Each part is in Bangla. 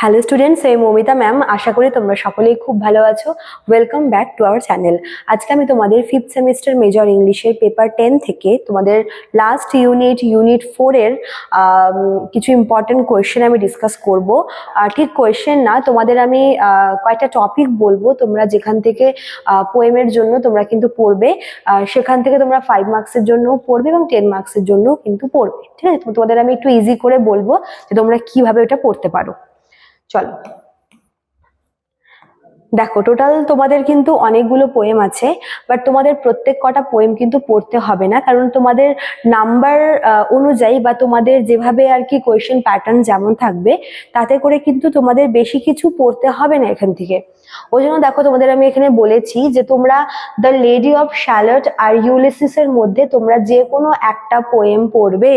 হ্যালো স্টুডেন্টস এই মমিতা ম্যাম আশা করি তোমরা সকলেই খুব ভালো আছো। Welcome back to our channel আজকে আমি তোমাদের ফিফথ সেমিস্টার মেজর ইংলিশের পেপার টেন থেকে তোমাদের লাস্ট ইউনিট ইউনিট ফোরের কিছু ইম্পর্টেন্ট কোয়েশ্চেন আমি ডিসকাস করব। আর ঠিক কোয়েশ্চেন না, তোমাদের আমি কয়েকটা টপিক বলব। তোমরা যেখান থেকে পোয়েমের জন্য তোমরা কিন্তু পড়বে। সেখান থেকে তোমরা ফাইভ মার্কসের জন্য পড়বে এবং টেন মার্কসের জন্য কিন্তু পড়বে। ঠিক আছে? তোমাদের আমি একটু ইজি করে বলব যে তোমরা কীভাবে ওটা পড়তে পারো। চলো। দেখো টোটাল তোমাদের কিন্তু অনেকগুলো পোয়েম আছে বাট তোমাদের প্রত্যেক কটা পোয়েম কিন্তু পড়তে হবে না, কারণ তোমাদের নাম্বার অনুযায়ী বা তোমাদের যেভাবে আর কি কোয়েশ্চেন প্যাটার্ন যেমন থাকবে, তাতে করে কিন্তু তোমাদের বেশি কিছু পড়তে হবে না এখান থেকে। ওই জন্য দেখো, তোমাদের আমি এখানে বলেছি যে তোমরা দ্য লেডি অফ শ্যালট আর ইউলিসিসের মধ্যে তোমরা যে কোনো একটা পোয়েম পড়বে।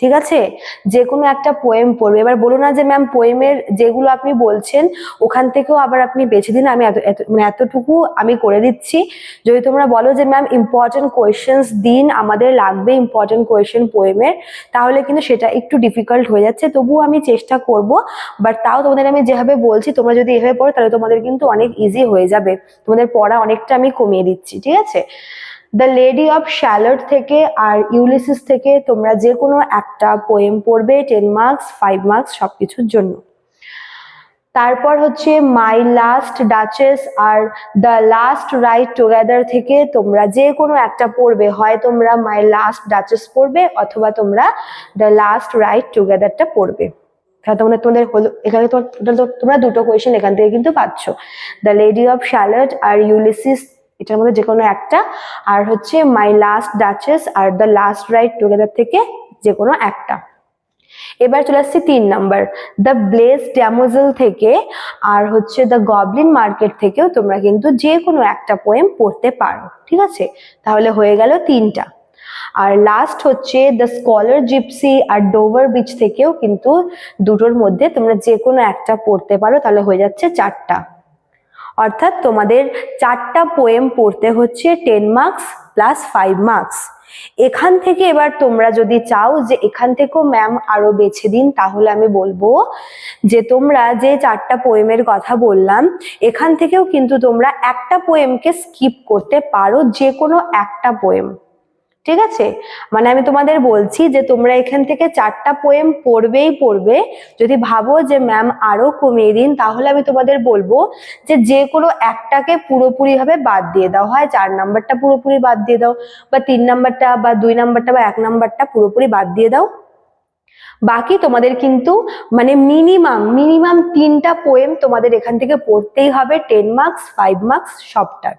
ঠিক আছে? যে কোনো একটা পোয়েম পড়বে। এবার বলো না যে ম্যাম পোয়েমের যেগুলো আপনি বলছেন, ওখান থেকেও আবার আপনি বেছে দিন। আমি এত মানে এতটুকু আমি করে দিচ্ছি। যদি তোমরা বলো যে ম্যাম ইম্পর্টেন্ট কোয়েশ্চেন্স দিন, আমাদের লাগবে ইম্পর্টেন্ট কোয়েশ্চেন পোয়েমের তাহলে কিন্তু সেটা একটু ডিফিকাল্ট হয়ে যাচ্ছে। তবুও আমি চেষ্টা করব বাট তাও তোমাদের আমি যেভাবে বলছি, তোমরা যদি এভাবে পড়ো, তাহলে তোমাদের কিন্তু অনেক ইজি হয়ে যাবে। তোমাদের পড়া অনেকটা আমি কমিয়ে দিচ্ছি, ঠিক আছে? দ্য লেডি অফ শ্যালট থেকে আর ইউলিসিস থেকে তোমরা যে কোনো একটা পোয়েম পড়বে টেন মার্কস ফাইভ মার্কস সব কিছুর জন্য। তারপর হচ্ছে মাই লাস্ট ডাচেস আর দ্য লাস্ট রাইট টুগেদার থেকে তোমরা যে কোনো একটা পড়বে। হয় তোমরা মাই লাস্ট ডাচেস পড়বে, অথবা তোমরা দ্য লাস্ট রাইট টুগেদারটা পড়বে। তাহলে তোমাদের তোমাদের হলো, এখানে তোমরা দুটো কোয়েশ্চেন এখান থেকে কিন্তু পাচ্ছ। দ্য লেডি অফ শ্যালট আর ইউলিসিস এটার মধ্যে যে কোনো একটা। আর হচ্ছে মাই লাস্ট ডাচেস আর দ্য লাস্ট রাইড টুগেদার থেকে যে কোনো একটা। এবার চলে আসছি তিন নাম্বার। দ্য ব্লেস ড্যামোজেল থেকে আর হচ্ছে দ্য গবলিন মার্কেট থেকেও তোমরা কিন্তু যে কোনো একটা পোয়েম পড়তে পারো। ঠিক আছে? তাহলে হয়ে গেল তিনটা। আর লাস্ট হচ্ছে দ্য স্কলার জিপসি আর ডোভার বিচ থেকেও কিন্তু দুটোর মধ্যে তোমরা যে কোনো একটা পড়তে পারো। তাহলে হয়ে যাচ্ছে চারটা। অর্থাৎ তোমাদের চারটা পোয়েম পড়তে হচ্ছে ten marks plus five marks এখান থেকে এবার তোমরা যদি চাও যে এখান থেকেও ম্যাম আরও বেছে দিন, তাহলে আমি বলব যে তোমরা যে চারটা পোয়েমের কথা বললাম, এখান থেকেও কিন্তু তোমরা একটা পোয়েমকে স্কিপ করতে পারো যে কোনো একটা পোয়েম ঠিক আছে? মানে আমি তোমাদের বলছি যে তোমরা এখান থেকে চারটা পোয়েম পড়বেই পড়বে। যদি ভাবো যে ম্যাম আরও কমিয়ে দিন, তাহলে আমি তোমাদের বলব যে যে কোনো একটাকে পুরোপুরি ভাবে বাদ দিয়ে দাও। হয় চার নাম্বারটা পুরোপুরি বাদ দিয়ে দাও, বা তিন নাম্বারটা, বা দুই নাম্বারটা, বা এক নাম্বারটা পুরোপুরি বাদ দিয়ে দাও। বাকি তোমাদের কিন্তু মানে মিনিমাম মিনিমাম তিনটা পোয়েম তোমাদের এখান থেকে পড়তেই হবে টেন মার্কস ফাইভ মার্কস সবটার।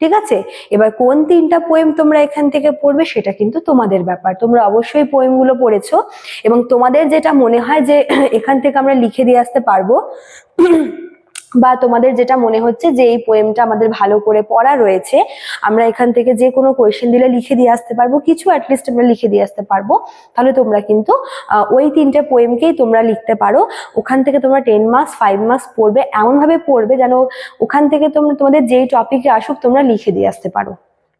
ঠিক আছে? এবার কোন তিনটা পোয়েম তোমরা এখান থেকে পড়বে সেটা কিন্তু তোমাদের ব্যাপার। তোমরা অবশ্যই পোয়েমগুলো পড়েছো এবং তোমাদের যেটা মনে হয় যে এখান থেকে আমরা লিখে দিয়ে আসতে পারব। বা তোমাদের যেটা মনে হচ্ছে যে এই পোয়েমটা আমাদের ভালো করে পড়া রয়েছে, আমরা এখান থেকে যে কোনো কোয়েশ্চেন দিলে লিখে দিয়ে আসতে পারব, কিছু অ্যাটলিস্ট আমরা লিখে দিয়ে আসতে পারব। তাহলে তোমরা কিন্তু ওই তিনটে পোয়েমকেই তোমরা লিখতে পারো। ওখান থেকে তোমরা টেন মার্কস ফাইভ মার্কস পড়বে, এমনভাবে পড়বে যেন ওখান থেকে তোমরা, তোমাদের যেই টপিকে আসুক তোমরা লিখে দিয়ে আসতে পারো।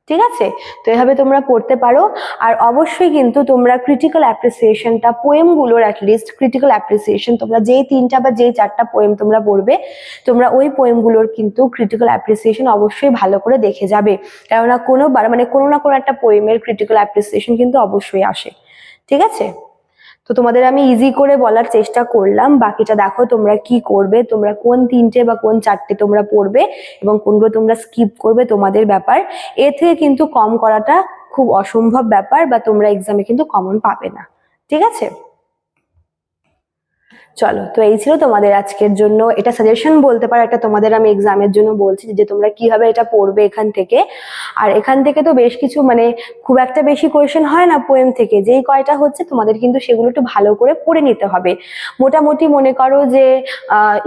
ঠিক আছে? তো এভাবে তোমরা পড়তে পারো। আর অবশ্যই কিন্তু তোমরা ক্রিটিক্যাল অ্যাপ্রিসিয়েশনটা পোয়েমগুলোর অ্যাটলিস্ট ক্রিটিক্যাল অ্যাপ্রিসিয়েশন তোমরা যেই তিনটা বা যেই চারটা পোয়েম তোমরা পড়বে, তোমরা ওই পোয়েমগুলোর কিন্তু ক্রিটিক্যাল অ্যাপ্রিসিয়েশন অবশ্যই ভালো করে দেখে যাবে। কেননা কোনোবার মানে কোনো না কোনো একটা পোয়েমের ক্রিটিক্যাল অ্যাপ্রিসিয়েশন কিন্তু অবশ্যই আসে। ঠিক আছে? তো তোমাদের আমি ইজি করে বলার চেষ্টা করলাম। বাকিটা দেখো তোমরা কি করবে, তোমরা কোন তিনটে বা কোন চারটে তোমরা পড়বে এবং কোনগুলো তোমরা স্কিপ করবে তোমাদের ব্যাপার। এ থেকে কিন্তু কম করাটা খুব অসম্ভব ব্যাপার বা তোমরা এক্সামে কিন্তু কমন পাবে না। ঠিক আছে? চলো, তো এই ছিল তোমাদের আজকের জন্য। এটা সাজেশন বলতে পারো, একটা তোমাদের আমি এক্সামের জন্য বলছি যে তোমরা কীভাবে এটা পড়বে এখান থেকে। আর এখান থেকে তো বেশ কিছু মানে খুব একটা বেশি কোয়েশন হয় না পোয়েম থেকে। যেই কয়টা হচ্ছে তোমাদের কিন্তু সেগুলো একটু ভালো করে পড়ে নিতে হবে। মোটামুটি মনে করো যে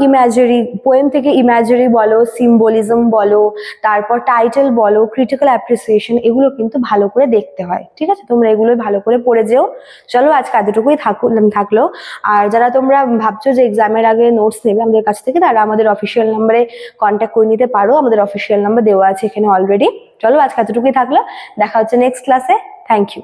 ইম্যাজারি পোয়েম থেকে ইম্যাজারি বলো সিম্বলিজম বলো, তারপর টাইটেল বলো ক্রিটিক্যাল অ্যাপ্রিসিয়েশন এগুলো কিন্তু ভালো করে দেখতে হয়। ঠিক আছে? তোমরা এগুলো ভালো করে পড়ে যেও। চলো, আজকে এতটুকুই থাকুন, থাকল। আর যারা তোমরা ভাবছ যে এক্সামের আগে নোটস নেবে আমাদের কাছ থেকে তারা আমাদের অফিসিয়াল নাম্বারে কন্ট্যাক্ট করে নিতে পারো। আমাদের অফিসিয়াল নাম্বার দেওয়া আছে এখানে অলরেডি চলো আজকে এতটুকুই থাকল। দেখা হচ্ছে নেক্সট ক্লাসে থ্যাংক ইউ